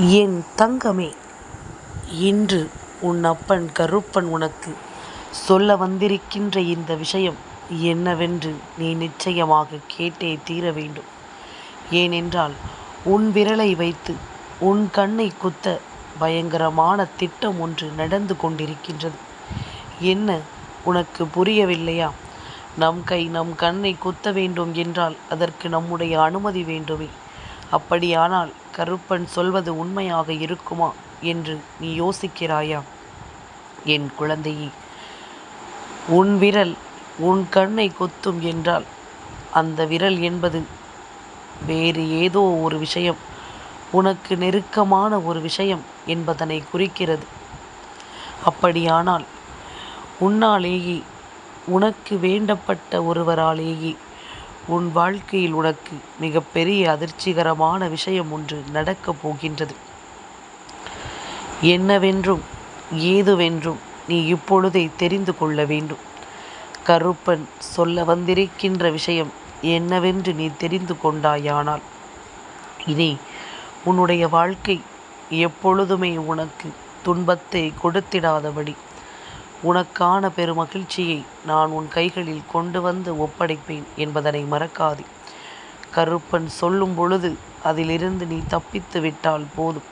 என் தங்கமே இன்று உன் அப்பன் கருப்பன் உனக்கு சொல்ல வந்திருக்கின்ற இந்த விஷயம் என்னவென்று நீ நிச்சயமாக கேட்டே தீர வேண்டும். ஏனென்றால் உன் விரலை வைத்து உன் கண்ணை குத்த பயங்கரமான திட்டம் ஒன்று நடந்து கொண்டிருக்கின்றது. என்ன உனக்கு புரியவில்லையா? நம் கை நம் கண்ணை குத்த வேண்டும் என்றால் அதற்கு நம்முடைய அனுமதி வேண்டுமே. அப்படியானால் கருப்பன் சொல்வது உண்மையாக இருக்குமா என்று நீ யோசிக்கிறாயா? என் குழந்தையே உன் விரல் உன் கண்ணை கொத்தும் என்றால் அந்த விரல் என்பது வேறு ஏதோ ஒரு விஷயம் உனக்கு நெருக்கமான ஒரு விஷயம் என்பதனை குறிக்கிறது. அப்படியானால் உன்னாலேயே உனக்கு வேண்டப்பட்ட ஒருவராலேயே உன் வாழ்க்கையில் உனக்கு மிகப்பெரிய அதிர்ச்சிகரமான விஷயம் ஒன்று நடக்கப் போகின்றது. என்னவென்றும் ஏதுவென்றும் நீ இப்பொழுதே தெரிந்து கொள்ள வேண்டும். கருப்பன் சொல்ல வந்திருக்கின்ற விஷயம் என்னவென்று நீ தெரிந்து கொண்டாயானால் இனி உன்னுடைய வாழ்க்கை எப்பொழுதுமே உனக்கு துன்பத்தை கொடுத்திடாதபடி. உனக்கான பெருமகிழ்ச்சியை நான் உன் கைகளில் கொண்டு வந்து ஒப்படைப்பேன் என்பதனை மறக்காதே. கருப்பன் சொல்லும் பொழுது அதிலிருந்து நீ தப்பித்து விட்டால் போதும்.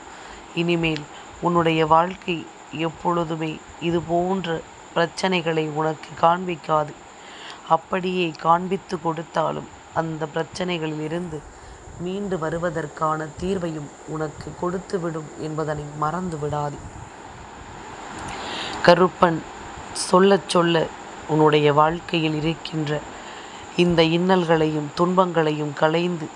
இனிமேல் உன்னுடைய வாழ்க்கை எப்பொழுதுமே இது போன்ற பிரச்சனைகளை உனக்கு காண்பிக்காது. அப்படியே காண்பித்து கொடுத்தாலும் அந்த பிரச்சனைகளிலிருந்து மீண்டு வருவதற்கான தீர்வையும் உனக்கு கொடுத்துவிடும் என்பதனை மறந்து விடாது கருப்பன் சொல்லச் சொல்ல உன்னுடைய வாழ்க்கையில் இருக்கின்ற இந்த இன்னல்களையும் துன்பங்களையும் களைந்து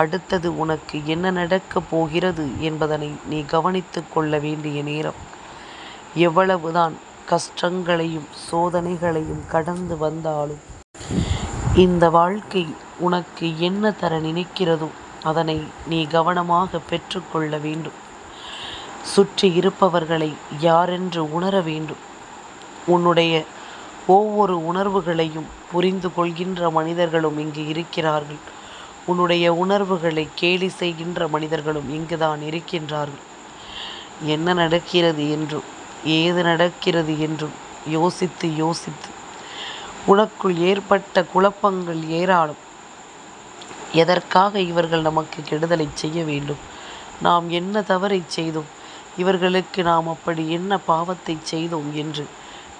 அடுத்தது உனக்கு என்ன நடக்கப் போகிறது என்பதனை நீ கவனித்து கொள்ள வேண்டிய நேரம். எவ்வளவுதான் கஷ்டங்களையும் சோதனைகளையும் கடந்து வந்தாலும் இந்த வாழ்க்கை உனக்கு என்ன தர நினைக்கிறதோ அதனை நீ கவனமாக பெற்றுக்கொள்ள வேண்டும். சுற்றி இருப்பவர்களை யாரென்று உணர வேண்டும். உன்னுடைய ஒவ்வொரு உணர்வுகளையும் புரிந்து கொள்கின்ற மனிதர்களும் இங்கு இருக்கிறார்கள். உன்னுடைய உணர்வுகளை கேலி செய்கின்ற மனிதர்களும் இங்குதான் இருக்கின்றார்கள். என்ன நடக்கிறது என்றும் ஏது நடக்கிறது என்றும் யோசித்து யோசித்து உனக்குள் ஏற்பட்ட குழப்பங்கள் ஏராளம். எதற்காக இவர்கள் நமக்கு கெடுதலை செய்ய வேண்டும்? நாம் என்ன தவறை செய்தோம்? இவர்களுக்கு நாம் அப்படி என்ன பாவத்தை செய்தோம் என்று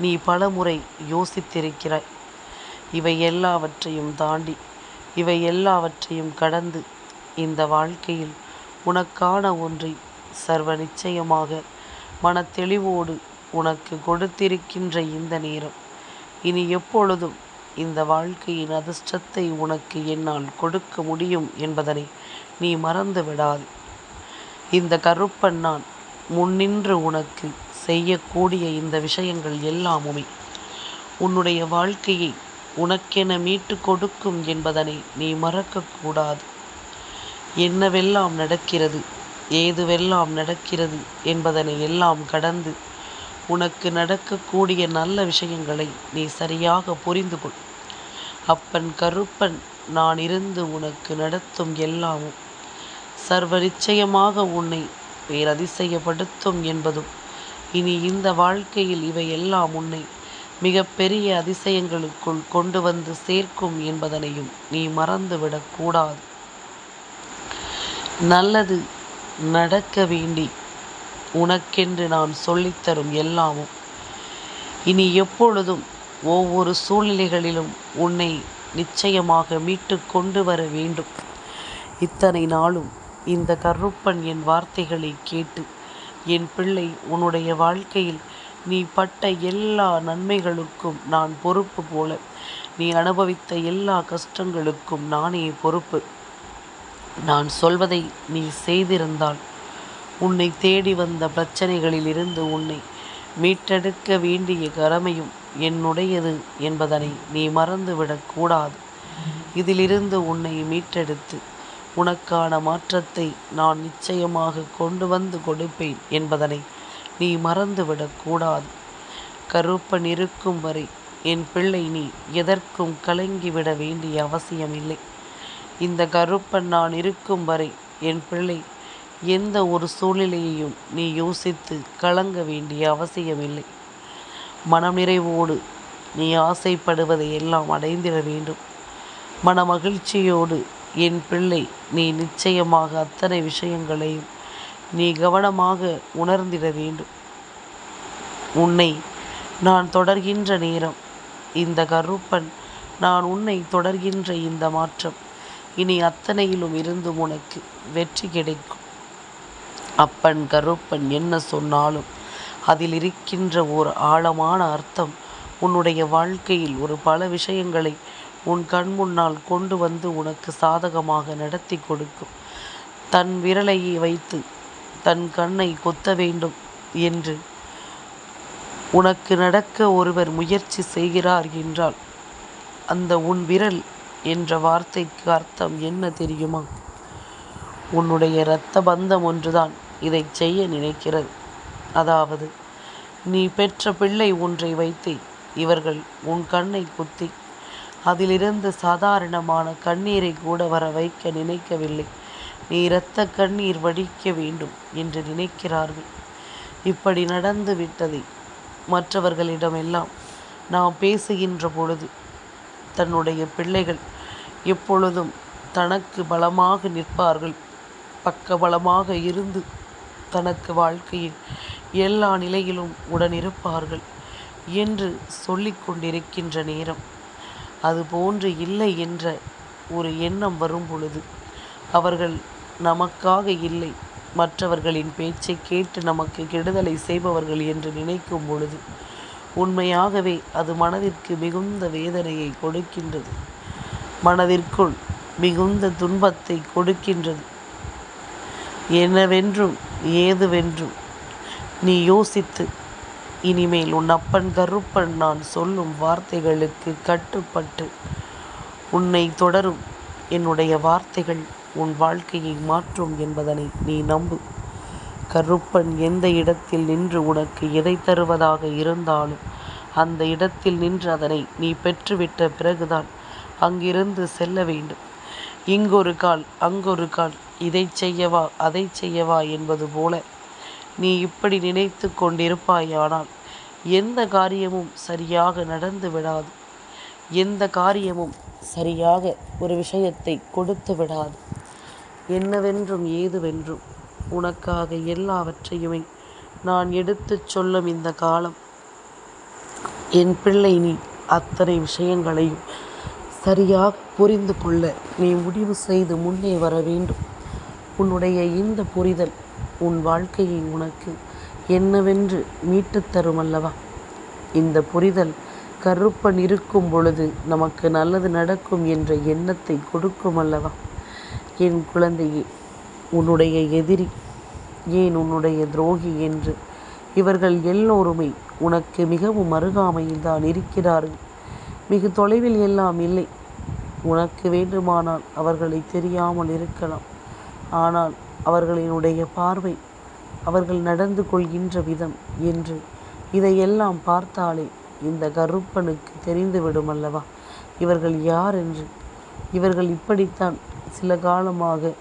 நீ பலமுறை யோசித்திருக்கிறாய். இவை எல்லாவற்றையும் தாண்டி இவை எல்லாவற்றையும் கடந்து இந்த வாழ்க்கையில் உனக்கான ஒன்றை சர்வ நிச்சயமாக மனத்தெளிவோடு உனக்கு கொடுத்திருக்கின்ற இந்த நேரம். இனி எப்பொழுதும் இந்த வாழ்க்கையின் அதிர்ஷ்டத்தை உனக்கு என்னால் கொடுக்க முடியும் என்பதனை நீ மறந்து விடாது இந்த கருப்பன் நான் முன்னின்று உனக்கு செய்யக்கூடிய இந்த விஷயங்கள் எல்லாமுமே உன்னுடைய வாழ்க்கையை உனக்கென மீட்டு கொடுக்கும் என்பதனை நீ மறக்கக்கூடாது என்னவெல்லாம் நடக்கிறது ஏதுவெல்லாம் நடக்கிறது என்பதனை எல்லாம் கடந்து உனக்கு நடக்கக்கூடிய நல்ல விஷயங்களை நீ சரியாக புரிந்து கொள். அப்பன் கருப்பன் நான் இருந்து உனக்கு நடத்தும் எல்லாமும் சர்வ நிச்சயமாக உன்னை பேரதிசயப்படுத்தும் என்பதும் இனி இந்த வாழ்க்கையில் இவை எல்லாம் உன்னை மிகப்பெரிய அதிசயங்களுக்குள் கொண்டு வந்து சேர்க்கும் என்பதனையும் நீ மறந்துவிடக்கூடாது நல்லது நடக்க வேண்டி உனக்கென்று நான் சொல்லித்தரும் எல்லாமும். இனி எப்பொழுதும் ஒவ்வொரு சூழ்நிலைகளிலும் உன்னை நிச்சயமாக மீட்டு கொண்டு வர வேண்டும். இத்தனை நாளும் இந்த கருப்பன் என் வார்த்தைகளை கேட்டு என் பிள்ளை உன்னுடைய வாழ்க்கையில் நீ பட்ட எல்லா நன்மைகளுக்கும் நான் பொறுப்பு போல. நீ அனுபவித்த எல்லா கஷ்டங்களுக்கும் நானே பொறுப்பு. நான் சொல்வதை நீ செய்திருந்தால் உன்னை தேடி வந்த பிரச்சனைகளிலிருந்து உன்னை மீட்டெடுக்க வேண்டிய கடமையும் என்னுடையது என்பதனை நீ மறந்துவிடக்கூடாது. இதிலிருந்து உன்னை மீட்டெடுத்து உனக்கான மாற்றத்தை நான் நிச்சயமாக கொண்டு வந்து கொடுப்பேன் என்பதனை நீ மறந்துவிடக்கூடாது கருப்பன் இருக்கும் வரை என் பிள்ளை நீ எதற்கும் கலங்கிவிட வேண்டிய அவசியமில்லை. இந்த கருப்பன் நான் இருக்கும் வரை என் பிள்ளை எந்த ஒரு சூழ்நிலையையும் நீ யோசித்து கலங்க வேண்டிய அவசியமில்லை. மனம் நிறைவோடு நீ ஆசைப்படுவதை எல்லாம் அடைந்திட வேண்டும். மன மகிழ்ச்சியோடு என் பிள்ளை நீ நிச்சயமாக அத்தனை விஷயங்களையும் நீ கவனமாக உணர்ந்திட வேண்டும். உன்னை நான் தொடர்கின்ற நேரம் இந்த கருப்பன் நான் உன்னை தொடர்கின்ற இந்த மாற்றம் இனி அத்தனையிலும் இருந்தும் உனக்கு வெற்றி கிடைக்கும். அப்பன் கருப்பன் என்ன சொன்னாலும் அதில் இருக்கின்ற ஓர் ஆழமான அர்த்தம் உன்னுடைய வாழ்க்கையில் ஒரு பல விஷயங்களை உன் கண் முன்னால் கொண்டு வந்து உனக்கு சாதகமாக நடத்தி கொடுக்கும். தன் விரலை வைத்து தன் கண்ணை கொத்த வேண்டும் என்று உனக்கு நடக்க ஒருவர் முயற்சி செய்கிறார் என்றால் அந்த உன் விரல் என்ற வார்த்தைக்கு அர்த்தம் என்ன தெரியுமா? உன்னுடைய இரத்த பந்தம் ஒன்றுதான் இதை செய்ய நினைக்கிறது. அதாவது நீ பெற்ற பிள்ளை ஒன்றை வைத்து இவர்கள் உன் கண்ணை குத்தி அதிலிருந்து சாதாரணமான கண்ணீரை கூட வர வைக்க நினைக்கவில்லை. நீ இரத்த கண்ணீர் வடிக்க வேண்டும் என்று நினைக்கிறார்கள். இப்படி நடந்து விட்டதை மற்றவர்களிடமெல்லாம் நாம் பேசுகின்ற பொழுது தன்னுடைய பிள்ளைகள் எப்பொழுதும் தனக்கு பலமாக நிற்பார்கள். பக்கபலமாக இருந்து தனக்கு வாழ்க்கையில் எல்லா நிலையிலும் உடனிருப்பார்கள் என்று சொல்லிக்கொண்டிருக்கின்ற நேரம். அதுபோன்று இல்லை என்ற ஒரு எண்ணம் வரும் பொழுது அவர்கள் நமக்காக இல்லை மற்றவர்களின் பேச்சை கேட்டு நமக்கு கெடுதலை செய்பவர்கள் என்று நினைக்கும் பொழுது உண்மையாகவே அது மனதிற்கு மிகுந்த வேதனையை கொடுக்கின்றது. மனதிற்குள் மிகுந்த துன்பத்தை கொடுக்கின்றது. என்னவென்றும் ஏதுவென்றும் நீ யோசித்து இனிமேல் உன் அப்பன் கருப்பன் நான் சொல்லும் வார்த்தைகளுக்கு கட்டுப்பட்டு உன்னை தொடரும். என்னுடைய வார்த்தைகள் உன் வாழ்க்கையை மாற்றும் என்பதனை நீ நம்பு. கருப்பன் எந்த இடத்தில் நின்று உனக்கு எதை தருவதாக இருந்தாலும் அந்த இடத்தில் நின்று அதனை நீ பெற்றுவிட்ட பிறகுதான் அங்கிருந்து செல்ல வேண்டும். இங்கொரு கால் அங்கொரு கால் இதை செய்யவா அதை செய்யவா என்பது போல நீ இப்படி நினைத்து கொண்டிருப்பாயானால் எந்த காரியமும் சரியாக நடந்து விடாது. எந்த காரியமும் சரியாக ஒரு விஷயத்தை கொடுத்து விடாது. என்னவென்றும் ஏதுவென்றும் உனக்காக எல்லாவற்றையுமே நான் எடுத்துச் சொல்லும் இந்த காலம். என் பிள்ளை நீ அத்தனை விஷயங்களையும் சரியாக புரிந்து கொள்ள நீ முடிவு செய்து முன்னே வர வேண்டும். உன்னுடைய இந்த புரிதல் உன் வாழ்க்கையை உனக்கு என்னவென்று மீட்டுத் தரும் அல்லவா இந்த புரிதல் கருப்பன் இருக்கும் பொழுது நமக்கு நல்லது நடக்கும் என்ற எண்ணத்தை கொடுக்கும் அல்லவா என் குழந்தையே உன்னுடைய எதிரி ஏன் உன்னுடைய துரோகி என்று இவர்கள் எல்லோருமே உனக்கு மிகவும் அருகாமையில் தான் இருக்கிறார்கள். மிகு தொலைவில் எல்லாம் இல்லை. உனக்கு வேண்டுமானால் அவர்களை தெரியாமல் இருக்கலாம். ஆனால் அவர்களினுடைய பார்வை அவர்கள் நடந்து கொள்கின்ற விதம் என்று இதையெல்லாம் பார்த்தாலே இந்த கருப்பனுக்கு தெரிந்துவிடும் அல்லவா இவர்கள் யார் என்று? இவர்கள் இப்படித்தான் சில காலமாக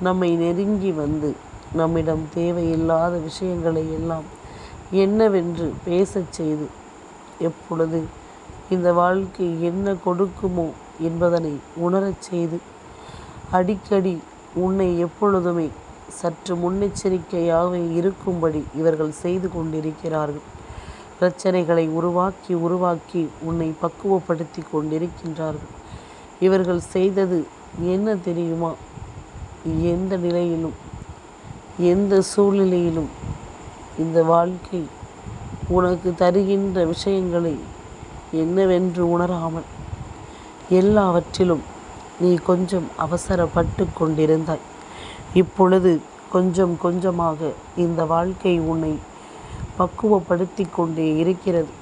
நம்மை நெருங்கி வந்து நம்மிடம் தேவையில்லாத விஷயங்களை எல்லாம் என்னவென்று பேசச் செய்து எப்பொழுது இந்த வாழ்க்கை என்ன கொடுக்குமோ என்பதனை உணரச் செய்து அடிக்கடி உன்னை எப்பொழுதுமே சற்று முன்னெச்சரிக்கையாக இருக்கும்படி இவர்கள் செய்து கொண்டிருக்கிறார்கள். பிரச்சனைகளை உருவாக்கி உருவாக்கி உன்னை பக்குவப்படுத்தி கொண்டிருக்கின்றார்கள். இவர்கள் செய்தது என்ன தெரியுமா? எந்த நிலையிலும் எந்த சூழ்நிலையிலும் இந்த வாழ்க்கை உனக்கு தருகின்ற விஷயங்களை என்னவென்று உணராமல் எல்லாவற்றிலும் நீ கொஞ்சம் அவசரப்பட்டு கொண்டிருந்தாய். இப்பொழுது கொஞ்சம் கொஞ்சமாக இந்த வாழ்க்கை உன்னை பக்குவப்படுத்தி கொண்டே இருக்கிறது.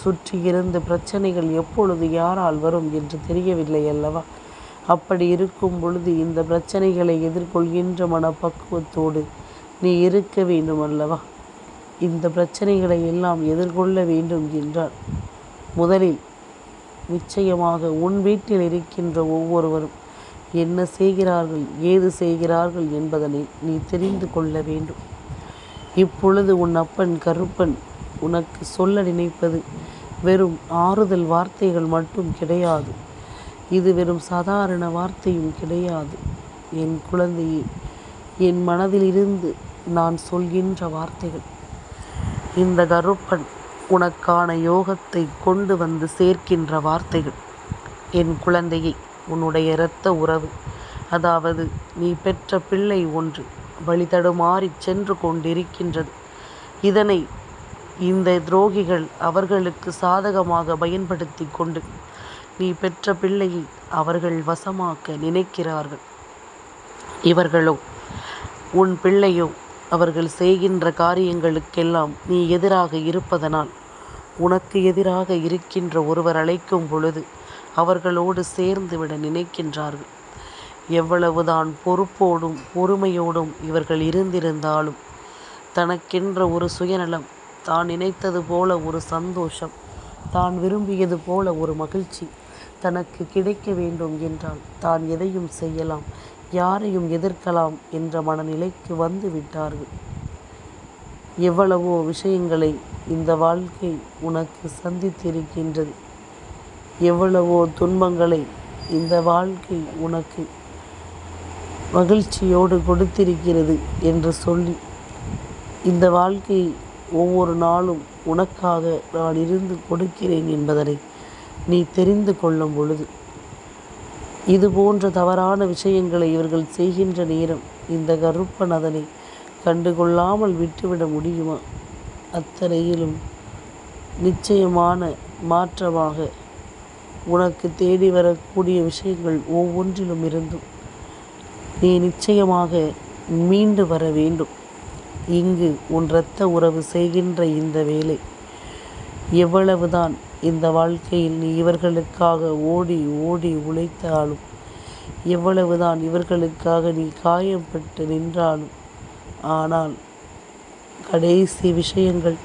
சுற்றி இருந்த பிரச்சனைகள் எப்பொழுது யாரால் வரும் என்று தெரியவில்லை அல்லவா? அப்படி இருக்கும் பொழுது இந்த பிரச்சனைகளை எதிர்கொள்கின்ற மனப்பக்குவத்தோடு நீ இருக்க வேண்டும் அல்லவா? இந்த பிரச்சனைகளை எல்லாம் எதிர்கொள்ள வேண்டும் என்றால் முதலில் நிச்சயமாக உன் வீட்டில் இருக்கின்ற ஒவ்வொருவரும் என்ன செய்கிறார்கள் ஏது செய்கிறார்கள் என்பதனை நீ தெரிந்து கொள்ள வேண்டும். இப்பொழுது உன் அப்பன் கருப்பன் உனக்கு சொல்ல நினைப்பது வெறும் ஆறுதல் வார்த்தைகள் மட்டும் கிடையாது. இது வெறும் சாதாரண வார்த்தையும் கிடையாது. என் குழந்தையே என் மனதிலிருந்து நான் சொல்கின்ற வார்த்தைகள். இந்த கருப்பன் உனக்கான யோகத்தை கொண்டு வந்து சேர்க்கின்ற வார்த்தைகள். என் குழந்தையை உன்னுடைய இரத்த உறவு. அதாவது நீ பெற்ற பிள்ளை ஒன்று வழிதடுமாறிச் சென்று கொண்டிருக்கின்றது. இதனை இந்த துரோகிகள் அவர்களுக்கு சாதகமாக பயன்படுத்தி கொண்டு நீ பெற்ற பிள்ளையை அவர்கள் வசமாக்க நினைக்கிறார்கள். இவர்களோ உன் பிள்ளையோ அவர்கள் செய்கின்ற காரியங்களுக்கெல்லாம் நீ எதிராக இருப்பதனால் உனக்கு எதிராக இருக்கின்ற ஒருவர் அழைக்கும் பொழுது அவர்களோடு சேர்ந்து விட நினைக்கின்றார்கள். எவ்வளவுதான் பொறுப்போடும் பொறுமையோடும் இவர்கள் இருந்திருந்தாலும் தனக்கென்ற ஒரு சுயநலம் தான் நினைத்தது போல ஒரு சந்தோஷம் தான் விரும்பியது போல ஒரு மகிழ்ச்சி தனக்கு கிடைக்க வேண்டும் என்றால் தான் எதையும் செய்யலாம் யாரையும் எதிர்க்கலாம் என்ற மனநிலைக்கு வந்து விட்டார்கள். எவ்வளவோ விஷயங்களை இந்த வாழ்க்கை உனக்கு சந்தித்திருக்கின்றது. எவ்வளவோ துன்பங்களை இந்த வாழ்க்கை உனக்கு மகிழ்ச்சியோடு கொடுத்திருக்கிறது என்று சொல்லி இந்த வாழ்க்கை ஒவ்வொரு நாளும் உனக்காக நான் இருந்து கொடுக்கிறேன் என்பதனை நீ தெரிந்து கொள்ளும் பொழுது இது போன்ற தவறான விஷயங்களை இவர்கள் செய்கின்ற நேரம் இந்த கருப்பன் அதனை கண்டுகொள்ளாமல் விட்டுவிட முடியுமா? அத்தனையிலும் நிச்சயமான மாற்றமாக உனக்கு தேடி வரக்கூடிய விஷயங்கள் ஒவ்வொன்றிலும் இருந்தும் நீ நிச்சயமாக மீண்டு வர வேண்டும். இங்கு உன் இரத்த உறவு செய்கின்ற இந்த வேலை எவ்வளவுதான் இந்த வாழ்க்கையில் நீ இவர்களுக்காக ஓடி ஓடி உழைத்தாலும் எவ்வளவுதான் இவர்களுக்காக நீ காயப்பட்டு நின்றாலும் ஆனால் கடைசி விஷயங்கள்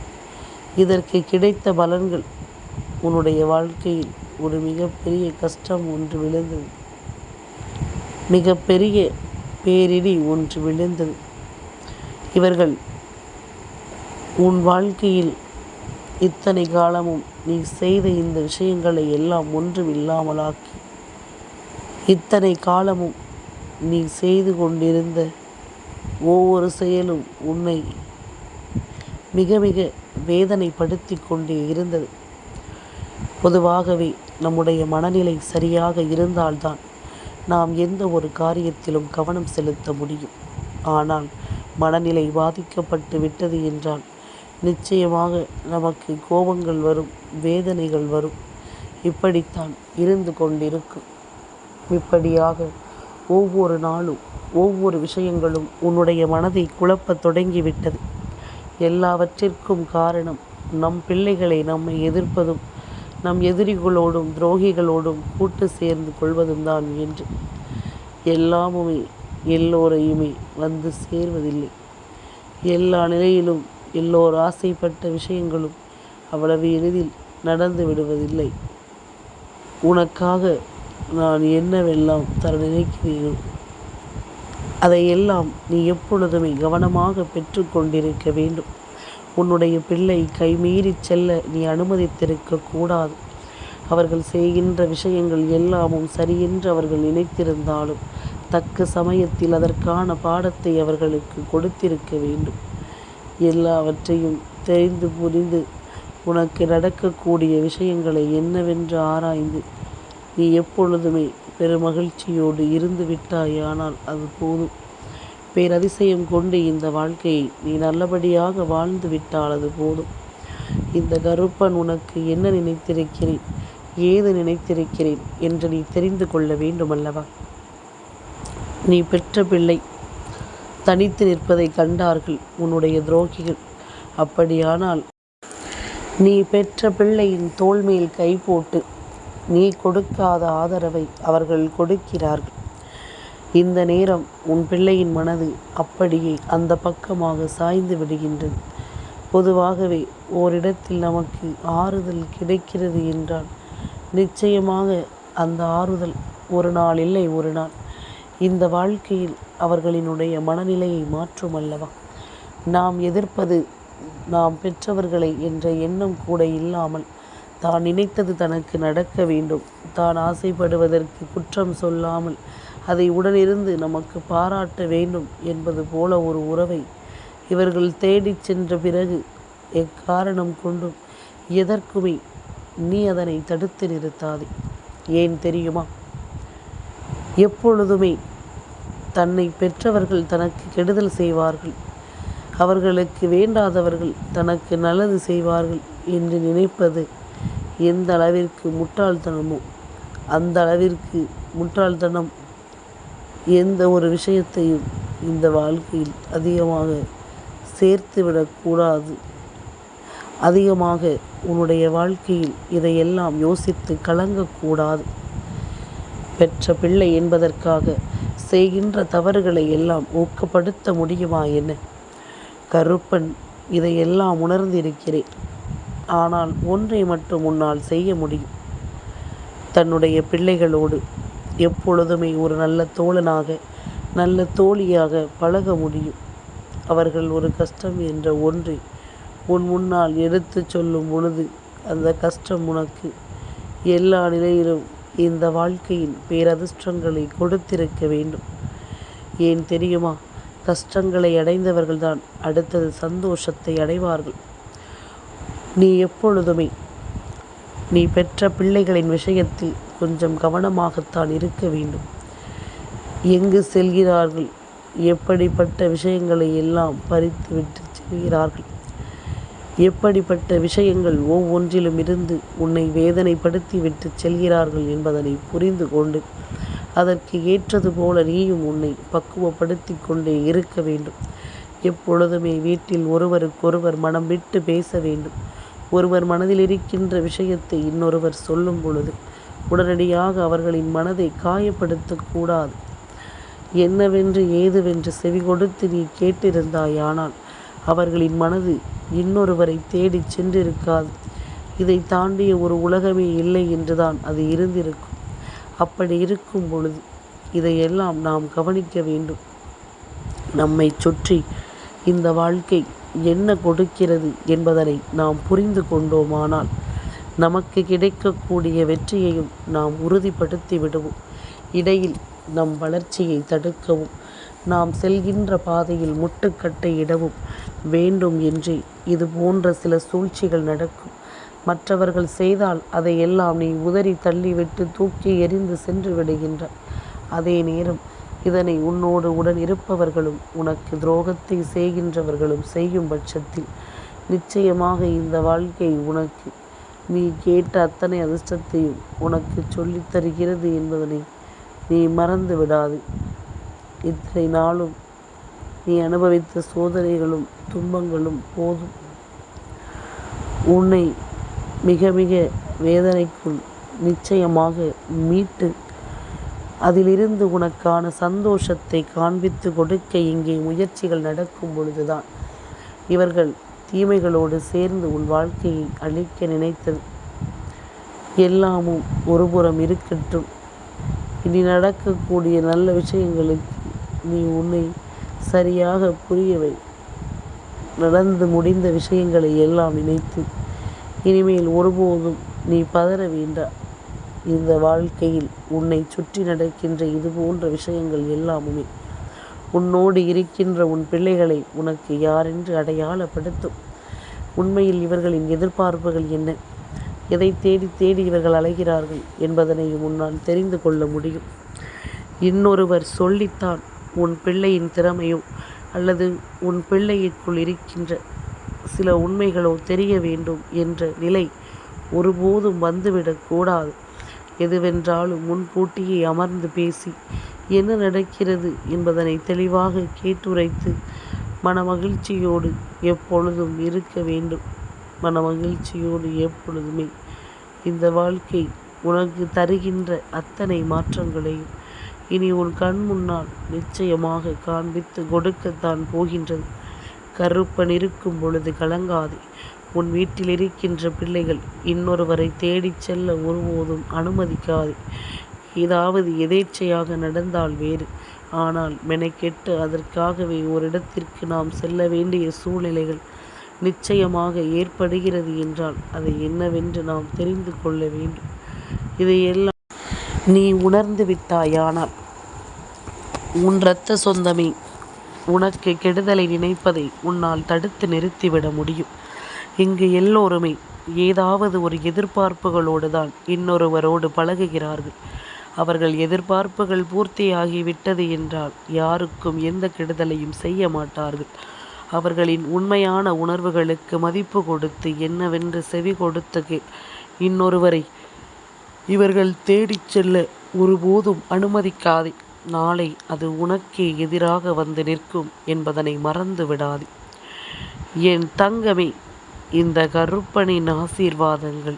இதற்கு கிடைத்த பலன்கள் உன்னுடைய வாழ்க்கையில் ஒரு மிகப்பெரிய கஷ்டம் ஒன்று விழுந்தது. மிகப்பெரிய பேரிடி ஒன்று விழுந்தது. இவர்கள் உன் வாழ்க்கையில் இத்தனை காலமும் நீ செய்த இந்த விஷயங்களை எல்லாம் ஒன்றும் இல்லாமலாக்கி இத்தனை காலமும் நீ செய்து கொண்டிருந்த ஒவ்வொரு செயலும் உன்னை மிக மிக வேதனைப்படுத்தி கொண்டே இருந்தது. பொதுவாகவே நம்முடைய மனநிலை சரியாக இருந்தால்தான் நாம் எந்த ஒரு காரியத்திலும் கவனம் செலுத்த முடியும். ஆனால் மனநிலை பாதிக்கப்பட்டு விட்டது என்றால் நிச்சயமாக நமக்கு கோபங்கள் வரும் வேதனைகள் வரும். இப்படித்தான் இருந்து கொண்டிருக்கும். இப்படியாக ஒவ்வொரு நாளும் ஒவ்வொரு விஷயங்களும் உன்னுடைய மனதை குழப்பத் தொடங்கிவிட்டது. எல்லாவற்றிற்கும் காரணம் நம் பிள்ளைகளை நம்மை எதிர்ப்பதும் நம் எதிரிகளோடும் துரோகிகளோடும் கூட்டு சேர்ந்து கொள்வதும் தான் என்று எல்லாமுமே எல்லோரையுமே வந்து சேர்வதில்லை. எல்லா நிலையிலும் எல்லோர் ஆசைப்பட்ட விஷயங்களும் அவ்வளவு எளிதில் நடந்து விடுவதில்லை. உனக்காக நான் என்னவெல்லாம் தர நினைக்கிறேனோ அதையெல்லாம் நீ எப்பொழுதுமே கவனமாக பெற்றுக்கொண்டிருக்க வேண்டும். உன்னுடைய பிள்ளை கைமீறி செல்ல நீ அனுமதித்திருக்க கூடாது. அவர்கள் செய்கின்ற விஷயங்கள் எல்லாமும் சரியென்று அவர்கள் நினைத்திருந்தாலும் தக்க சமயத்தில் அதற்கான பாடத்தை அவர்களுக்கு கொடுத்திருக்க வேண்டும். எல்லாவற்றையும் தெரிந்து புரிந்து உனக்கு நடக்கக்கூடிய விஷயங்களை என்னவென்று ஆராய்ந்து நீ எப்பொழுதுமே பெருமகிழ்ச்சியோடு இருந்து விட்டாயானால் அது போதும். பேரதிசயம் கொண்டு இந்த வாழ்க்கையை நீ நல்லபடியாக வாழ்ந்து விட்டால் அது போதும். இந்த கருப்பன் உனக்கு என்ன நினைத்திருக்கிறேன்? ஏது நினைத்திருக்கிறேன் என்று நீ தெரிந்து கொள்ள வேண்டுமல்லவா? நீ பெற்ற பிள்ளை. தனித்து நிற்பதை கண்டார்கள் உன்னுடைய துரோகிகள். அப்படியானால் நீ பெற்ற பிள்ளையின் தோல் மேல் கை போட்டு நீ கொடுக்காத ஆதரவை அவர்கள் கொடுக்கிறார்கள். இந்த நேரம் உன் பிள்ளையின் மனது அப்படியே அந்த பக்கமாக சாய்ந்து விடுகின்றது. பொதுவாகவே ஓரிடத்தில் நமக்கு ஆறுதல் கிடைக்கிறது என்றால் நிச்சயமாக அந்த ஆறுதல் ஒரு நாள் இல்லை ஒரு நாள். இந்த வாழ்க்கையில் அவர்களினுடைய மனநிலையை மாற்றும் அல்லவா? நாம் எதிர்ப்பது நாம் பெற்றவர்களை என்ற எண்ணம் கூட இல்லாமல் தான் நினைத்தது தனக்கு நடக்க வேண்டும். தான் ஆசைப்படுவதற்கு குற்றம் சொல்லாமல் அதை உடனிருந்து நமக்கு பாராட்ட வேண்டும் என்பது போல ஒரு உறவை இவர்கள் தேடிச் சென்ற பிறகு எக்காரணம் கொண்டும் எதற்குமே நீ அதனை தடுத்து நிறுத்தாதே. ஏன் தெரியுமா? எப்பொழுதுமே தன்னை பெற்றவர்கள் தனக்கு கெடுதல் செய்வார்கள். அவர்களுக்கு வேண்டாதவர்கள் தனக்கு நல்லது செய்வார்கள் என்று நினைப்பது எந்த அளவிற்கு முட்டாள்தனமோ அந்த அளவிற்கு முட்டாள்தனம் எந்த ஒரு விஷயத்தையும் இந்த வாழ்க்கையில் அதிகமாக சேர்த்துவிடக்கூடாது அதிகமாக உன்னுடைய வாழ்க்கையில் இதையெல்லாம் யோசித்து கலங்கக்கூடாது பெற்ற பிள்ளை என்பதற்காக செய்கின்ற தவறுகளை எல்லாம் ஊக்கப்படுத்த முடியுமா என்ன? கருப்பன் இதையெல்லாம் உணர்ந்திருக்கிறேன். ஆனால் ஒன்றை மட்டும் உன்னால் செய்ய முடியும். தன்னுடைய பிள்ளைகளோடு எப்பொழுதுமே ஒரு நல்ல தோழனாக நல்ல தோழியாக பழக முடியும். அவர்கள் ஒரு கஷ்டம் என்ற ஒன்றை உன் முன்னால் எடுத்துச் சொல்லும் பொழுது அந்த கஷ்டம் உனக்கு எல்லா நிலையிலும் இந்த வாழ்க்கையின் பேரதிர்ஷ்டங்களை கொடுத்திருக்க வேண்டும். ஏன் தெரியுமா? கஷ்டங்களை அடைந்தவர்கள்தான் அடுத்தது சந்தோஷத்தை அடைவார்கள். நீ எப்பொழுதுமே நீ பெற்ற பிள்ளைகளின் விஷயத்தில் கொஞ்சம் கவனமாகத்தான் இருக்க வேண்டும். எங்கு செல்கிறார்கள்? எப்படிப்பட்ட விஷயங்களை எல்லாம் பறித்துவிட்டு செல்கிறார்கள்? எப்படிப்பட்ட விஷயங்கள் ஒவ்வொன்றிலும் இருந்து உன்னை வேதனைப்படுத்தி விட்டு செல்கிறார்கள் என்பதனை புரிந்து கொண்டு அதற்கு ஏற்றது போல நீயும் உன்னை பக்குவப்படுத்தி கொண்டே இருக்க வேண்டும். எப்பொழுதுமே வீட்டில் ஒருவருக்கொருவர் மனம் விட்டு பேச வேண்டும். ஒருவர் மனதில் இருக்கின்ற விஷயத்தை இன்னொருவர் சொல்லும் பொழுது உடனடியாக அவர்களின் மனதை காயப்படுத்தக்கூடாது என்னவென்று ஏதுவென்று செவி கொடுத்து நீ கேட்டிருந்தாயானால் அவர்களின் மனது இன்னொருவரை தேடிச் சென்றிருக்காது. இதை தாண்டிய ஒரு உலகமே இல்லை என்றுதான் அது இருந்திருக்கும். அப்படி இருக்கும் பொழுது இதையெல்லாம் நாம் கவனிக்க வேண்டும். நம்மை சுற்றி இந்த வாழ்க்கை என்ன கொடுக்கிறது என்பதனை நாம் புரிந்து கொண்டோமானால் நமக்கு கிடைக்கக்கூடிய வெற்றியையும் நாம் உறுதிப்படுத்தி விடுவோம். இடையில் நம் வளர்ச்சியை தடுக்கவும் நாம் செல்கின்ற பாதையில் முட்டுக்கட்டை இடவும் வேண்டும் என்றே. இது போன்ற சில சூழ்ச்சிகள் நடக்கும். மற்றவர்கள் செய்தால் அதையெல்லாம் நீ உதறி தள்ளிவிட்டு தூக்கி எறிந்து சென்று விடுகின்ற அதே நேரம் இதனை உன்னோடு உடன் இருப்பவர்களும் உனக்கு துரோகத்தை செய்கின்றவர்களும் செய்யும் பட்சத்தில் நிச்சயமாக இந்த வாழ்க்கை உனக்கு நீ கேட்ட அத்தனை அதிர்ஷ்டத்தையும் உனக்கு சொல்லித் தருகிறது என்பதனை நீ மறந்து விடாது. இத்தனை நாளும் நீ அனுபவித்த சோதனைகளும் துன்பங்களும் போதும். உன்னை மிக மிக வேதனைக்குள் நிச்சயமாக மீட்டு அதிலிருந்து உனக்கான சந்தோஷத்தை காண்பித்து கொடுக்க இங்கே முயற்சிகள் நடக்கும் பொழுதுதான். இவர்கள் தீமைகளோடு சேர்ந்து உன் வாழ்க்கையை அழிக்க நினைத்தது. எல்லாமும் ஒருபுறம் இருக்கட்டும். இனி நடக்கக்கூடிய நல்ல விஷயங்களுக்கு நீ உன்னை சரியாக புரியவை நடந்து முடிந்த விஷயங்களை எல்லாம் நினைத்து இனிமேல் ஒருபோதும் நீ பதற வேண்டாம் இந்த வாழ்க்கையில் உன்னை சுற்றி நடக்கின்ற இது போன்ற விஷயங்கள் எல்லாமுமே உன்னோடு இருக்கின்ற உன் பிள்ளைகளை உனக்கு யாரென்று அடையாளப்படுத்தும். உண்மையில் இவர்களின் எதிர்பார்ப்புகள் என்ன? எதை தேடி தேடி இவர்கள் அலைகிறார்கள் என்பதனை உன்னால் தெரிந்து கொள்ள முடியும். இன்னொருவர் சொல்லித்தான் உன் பிள்ளையின் திறமையோ அல்லது உன் பிள்ளைக்குள் இருக்கின்ற சில உண்மைகளோ தெரிய வேண்டும் என்ற நிலை ஒருபோதும் வந்துவிடக்கூடாது. எதுவென்றாலும் முன்கூட்டியே அமர்ந்து பேசி என்ன நடக்கிறது என்பதனை தெளிவாக கேட்டுரைத்து மனமகிழ்ச்சியோடு எப்பொழுதும் இருக்க வேண்டும். மனமகிழ்ச்சியோடு எப்பொழுதுமே இந்த வாழ்க்கை உனக்கு தருகின்ற அத்தனை மாற்றங்களையும் இனி உன் கண் முன்னால் நிச்சயமாக காண்பித்து கொடுக்கத்தான் போகின்றது. கருப்பன் இருக்கும் பொழுது கலங்காதே. உன் வீட்டில் இருக்கின்ற பிள்ளைகள் இன்னொருவரை தேடிச் செல்ல ஒருபோதும் அனுமதிக்காதே. ஏதாவது எதேச்சையாக நடந்தால் வேறு. ஆனால் மெனக்கெட்டு அதற்காகவே ஓரிடத்திற்கு நாம் செல்ல வேண்டிய சூழ்நிலைகள் நிச்சயமாக ஏற்படுகிறது என்றால் அதை என்னவென்று நாம் தெரிந்து கொள்ள வேண்டும். இதையெல்லாம் நீ உணர்ந்து விட்டாயானால் உன் இரத்த சொந்தமே உனக்கு கெடுதலை நினைப்பதை உன்னால் தடுத்து நிறுத்திவிட முடியும். இங்கு எல்லோருமே ஏதாவது ஒரு எதிர்பார்ப்புகளோடு தான் இன்னொருவரோடு பழகுகிறார்கள். அவர்கள் எதிர்பார்ப்புகள் பூர்த்தியாகிவிட்டது என்றால் யாருக்கும் எந்த கெடுதலையும் செய்ய மாட்டார்கள். அவர்களின் உண்மையான உணர்வுகளுக்கு மதிப்பு கொடுத்து என்னவென்று செவி கொடுத்து இன்னொருவரை இவர்கள் தேடிச் செல்ல ஒருபோதும் அனுமதிக்காதே. நாளை அது உனக்கே எதிராக வந்து நிற்கும் என்பதனை மறந்து விடாதே. என் தங்கமே இந்த கருப்பனின் ஆசீர்வாதங்கள்